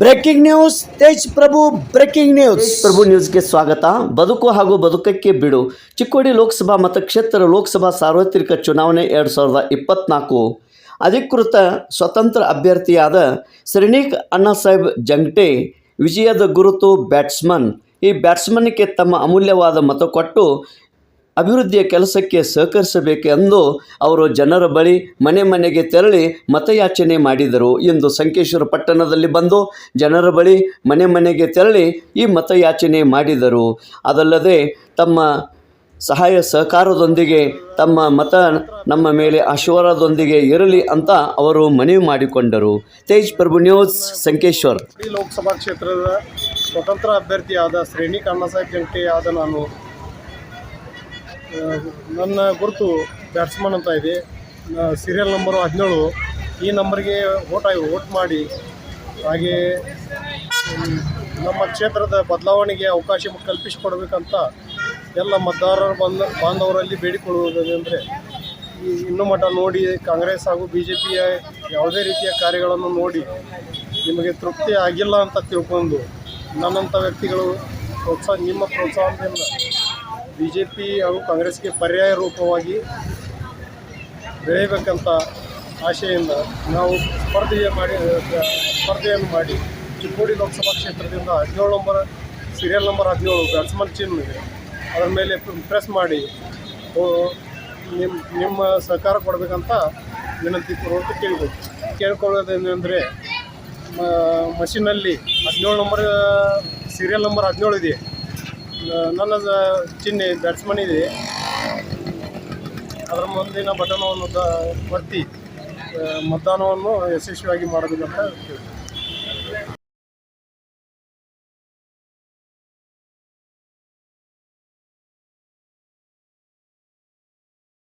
Breaking news Tej Prabhu breaking news. Prabhu ನ್ಯೂಸ್ಗೆ ಸ್ವಾಗತ. ಬದುಕು ಹಾಗೂ ಬದುಕಕ್ಕೆ ಬಿಡು. ಚಿಕ್ಕೋಡಿ ಲೋಕಸಭಾ ಮತಕ್ಷೇತ್ರ ಲೋಕಸಭಾ ಸಾರ್ವತ್ರಿಕ ಚುನಾವಣೆ ಎರಡು ಸಾವಿರದ ಇಪ್ಪತ್ತ್ನಾಲ್ಕು ಅಧಿಕೃತ ಸ್ವತಂತ್ರ ಅಭ್ಯರ್ಥಿಯಾದ ಶ್ರೀನಿಕ್ ಅಣ್ಣಾಸಾಹೇಬ್ ಜಂಗ್ಟೆ ವಿಜಯದ ಗುರುತು ಬ್ಯಾಟ್ಸ್ಮನ್. ಈ ಬ್ಯಾಟ್ಸ್ಮನ್ಗೆ ತಮ್ಮ ಅಮೂಲ್ಯವಾದ ಮತ ಕೊಟ್ಟು ಅಭಿವೃದ್ಧಿಯ ಕೆಲಸಕ್ಕೆ ಸಹಕರಿಸಬೇಕೆಂದು ಅವರು ಜನರ ಬಳಿ ಮನೆ ಮನೆಗೆ ತೆರಳಿ ಮತಯಾಚನೆ ಮಾಡಿದರು ಎಂದು ಸಂಕೇಶ್ವರ ಪಟ್ಟಣದಲ್ಲಿ ಬಂದು ಜನರ ಬಳಿ ಮನೆ ಮನೆಗೆ ತೆರಳಿ ಈ ಮತಯಾಚನೆ ಮಾಡಿದರು. ಅದಲ್ಲದೆ ತಮ್ಮ ಸಹಾಯ ಸಹಕಾರದೊಂದಿಗೆ ತಮ್ಮ ಮತ ನಮ್ಮ ಮೇಲೆ ಆಶೀರ್ವಾದದೊಂದಿಗೆ ಇರಲಿ ಅಂತ ಅವರು ಮನವಿ ಮಾಡಿಕೊಂಡರು. ತೇಜ್ ಪ್ರಭು ನ್ಯೂಸ್, ಸಂಕೇಶ್ವರ್. ಲೋಕಸಭಾ ಕ್ಷೇತ್ರದ ಸ್ವತಂತ್ರ ಅಭ್ಯರ್ಥಿಯಾದ ಶ್ರೇಣಿ ಕಣ್ಣಸಾಹೇಬ್ ಜಂಟಿಯಾದ ನಾನು ನನ್ನ ಗುರುತು ಬ್ಯಾಟ್ಸ್ಮನ್ ಅಂತ ಇದೆ. ಸೀರಿಯಲ್ ನಂಬರು ಹದಿನೇಳು. ಈ ನಂಬರ್ಗೆ ಓಟ್ ಆಗಿ ಓಟ್ ಮಾಡಿ. ಹಾಗೆ ನಮ್ಮ ಕ್ಷೇತ್ರದ ಬದಲಾವಣೆಗೆ ಅವಕಾಶ ಕಲ್ಪಿಸಿಕೊಡ್ಬೇಕಂತ ಎಲ್ಲ ಮತದಾರರು ಬಂದ, ಬಾಂಧವರಲ್ಲಿ ಈ ಇನ್ನು ಮಠ ನೋಡಿ, ಕಾಂಗ್ರೆಸ್ ಹಾಗೂ ಬಿ ಜೆ ಪಿಯ ಯಾವುದೇ ರೀತಿಯ ಕಾರ್ಯಗಳನ್ನು ನೋಡಿ ನಿಮಗೆ ತೃಪ್ತಿ ಆಗಿಲ್ಲ ಅಂತ ತಿಳ್ಕೊಂಡು ನನ್ನಂಥ ವ್ಯಕ್ತಿಗಳು ಪ್ರೋತ್ಸಾಹ ನಿಮ್ಮ ಪ್ರೋತ್ಸಾಹದಿಂದ ಬಿ ಜೆ ಪಿ ಹಾಗೂ ಕಾಂಗ್ರೆಸ್ಗೆ ಪರ್ಯಾಯ ರೂಪವಾಗಿ ಬೆಳೆಯಬೇಕಂತ ಆಶೆಯಿಂದ ನಾವು ಸ್ಪರ್ಧೆಯ ಮಾಡಿ, ಸ್ಪರ್ಧೆಯನ್ನು ಮಾಡಿ ಚಿಕ್ಕೋಡಿ ಲೋಕಸಭಾ ಕ್ಷೇತ್ರದಿಂದ ಹದಿನೇಳು ನಂಬರ್ ಸೀರಿಯಲ್ ನಂಬರ್ ಹದಿನೇಳು, ಬ್ಯಾಟ್ಸ್ಮನ್ ಚಿಹ್ನೆ ಅದರ ಮೇಲೆ ಪ್ರೆಸ್ ಮಾಡಿ ನಿಮ್ಮ ನಿಮ್ಮ ಸಹಕಾರ ಕೊಡಬೇಕಂತ ವಿನಂತಿ ಕೊಡುವಂತ ಕೇಳ್ಬೋದು. ಕೇಳ್ಕೊಳ್ಳೋದೇನೆಂದರೆ ಮಷಿನಲ್ಲಿ ಹದಿನೇಳು ನಂಬರ್ ಸೀರಿಯಲ್ ನಂಬರ್ ಹದಿನೇಳು ಇದೆ. ನ- ನನ್ನ ಸ- ಚಿಹ್ನೆ ಬ್ಯಾಟ್ಸ್ಮನ್ ಇದೆ. ಅದರ ಮುಂದಿನ ಬಟನವನ್ನು ಒತ್ತಿ ಮತದಾನವನ್ನು ಯಶಸ್ವಿಯಾಗಿ ಮಾಡಬೇಕಂತ ಕೇಳ್ತೀನಿ